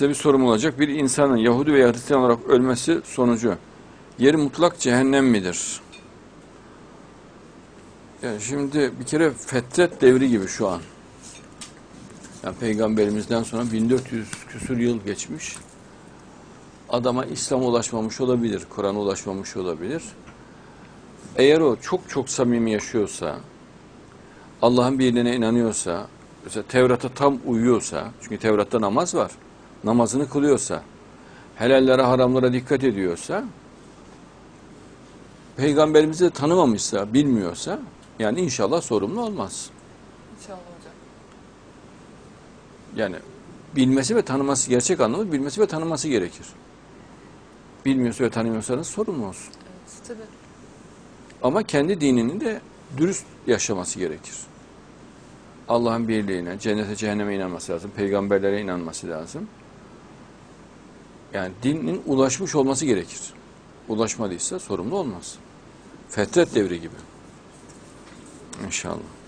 Size bir sorum olacak. Bir insanın Yahudi veya Hristiyan olarak ölmesi sonucu yeri mutlak cehennem midir? Yani şimdi bir kere fetret devri gibi şu an. Yani peygamberimizden sonra 1400 küsur yıl geçmiş. Adama İslam ulaşmamış olabilir, Kur'an'a ulaşmamış olabilir. Eğer o çok çok samimi yaşıyorsa, Allah'ın birliğine inanıyorsa, mesela Tevrat'a tam uyuyorsa, çünkü Tevrat'ta namaz var, namazını kılıyorsa, helallere haramlara dikkat ediyorsa, peygamberimizi de tanımamışsa, bilmiyorsa, yani inşallah sorumlu olmaz. İnşallah hocam. Yani bilmesi ve tanıması, gerçek anlamda bilmesi ve tanıması gerekir. Bilmiyorsa ve tanımıyorsanız sorumlu olsun. Evet, tabii. Ama kendi dinini de dürüst yaşaması gerekir. Allah'ın birliğine, cennete, cehenneme inanması lazım. Peygamberlere inanması lazım. Yani dinin ulaşmış olması gerekir. Ulaşmadıysa sorumlu olmaz. Fetret devri gibi. İnşallah.